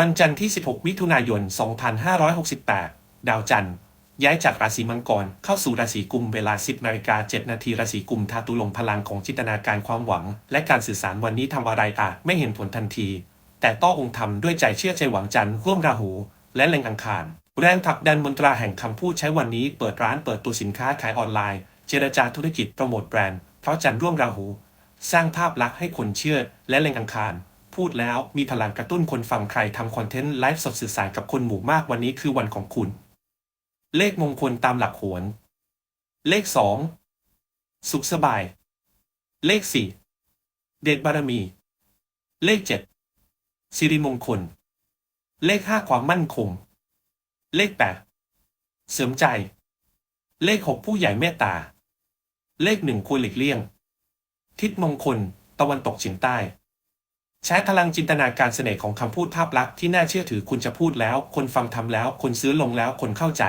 วันจันทร์ที่ 16 มิถุนายน 2568 ดาวจันทร์ ย้ายจากราศีมังกรเข้าสู่ราศีกุมเวลา 10นาฬิกา7นาทีราศีกุมทาตุลมพลังของจินตนาการความหวัง และการสื่อสารวันนี้ทำอะไรอาจไม่เห็นผลทันที แต่ต้ององค์ทำด้วยใจเชื่อใจหวังจันทร์ร่วมราหู และแรงอังคาร แรงผลักดันมนตราแห่งคำพูดใช้วันนี้ เปิดร้านเปิดตัวสินค้าขายออนไลน์ เจรจาธุรกิจโปรโมทแบรนด์เพราะจันทร์ร่วมราหู สร้างภาพลักษณ์ให้คนเชื่อและแรงอังคาร พูดแล้วมีพลังกระตุ้นคนฟังใครทำคอนเทนต์ไลฟ์สดสื่อสารกับคนหมู่มากวันนี้คือวันของคุณ เลขมงคลตามหลักโหวนเลขสองสุขสบาย เลขสี่เดชบารมี เลขเจ็ดสิริมงคล เลขห้าความมั่นคง เลขแปดเสริมใจ เลขหกผู้ใหญ่เมตตา เลขหนึ่งควรหลีกเลี่ยง ทิศมงคล ตะวันตกเฉียงใต้ ใช้พลังจินตนาการเสน่ห์ของคำพูดภาพลักษณ์ที่น่าเชื่อถือคุณจะพูดแล้ว คนฟังทำแล้ว คนซื้อลงแล้วคนเข้าใจ